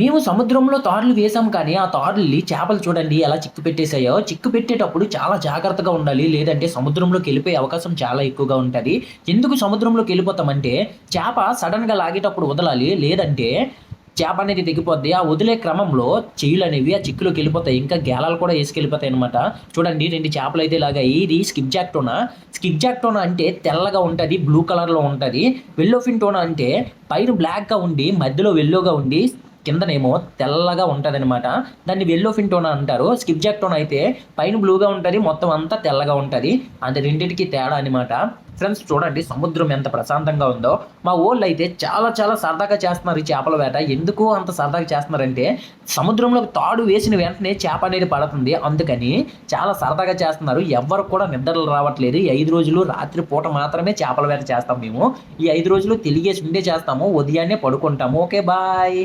మేము సముద్రంలో తాడులు వేసాం కానీ ఆ తాడుల్ని చేపలు చూడండి ఎలా చిక్కు పెట్టేశాయో చిక్కు పెట్టేటప్పుడు చాలా జాగ్రత్తగా ఉండాలి. లేదంటే సముద్రంలోకి వెళ్ళిపోయే అవకాశం చాలా ఎక్కువగా ఉంటుంది. ఎందుకు సముద్రంలోకి వెళ్ళిపోతామంటే చేప సడన్గా లాగేటప్పుడు వదలాలి. లేదంటే చేప అనేది తెగిపోద్ది. ఆ వదిలే క్రమంలో చెయ్యలు అనేవి ఆ చిక్కులోకి వెళ్ళిపోతాయి. ఇంకా గేలాలు కూడా వేసుకెళ్ళిపోతాయి అనమాట చూడండి రెండు చేపలు అయితే ఇలాగా ఇది skipjack tuna skipjack tuna అంటే తెల్లగా ఉంటుంది బ్లూ కలర్లో ఉంటుంది. వెల్లోఫిన్ టోనా అంటే పైన బ్లాక్గా ఉండి మధ్యలో వెల్లోగా ఉండి కిందనేమో తెల్లగా ఉంటుంది అనమాట దాన్ని వెల్లో ఫింటోన్ అంటారు. స్కిప్ జాక్ టోన్ అయితే పైన బ్లూగా ఉంటుంది మొత్తం అంతా తెల్లగా ఉంటుంది. అంటే రెండింటికి తేడా అనమాట ఫ్రెండ్స్ చూడండి సముద్రం ఎంత ప్రశాంతంగా ఉందో. మా ఊళ్ళో అయితే చాలా చాలా సరదాగా చేస్తున్నారు ఈ చేపల వేట. ఎందుకు అంత సరదాగా చేస్తున్నారంటే సముద్రంలో తాడు వేసిన వెంటనే చేప అనేది పడుతుంది. అందుకని చాలా సరదాగా చేస్తున్నారు. ఎవరు కూడా నిద్రలు రావట్లేదు. ఈ ఐదు రోజులు రాత్రి పూట మాత్రమే చేపల వేట చేస్తాం మేము. ఈ ఐదు రోజులు తెలియజేసి ఉండే చేస్తాము. ఉదయాన్నే పడుకుంటాము. Okay bye.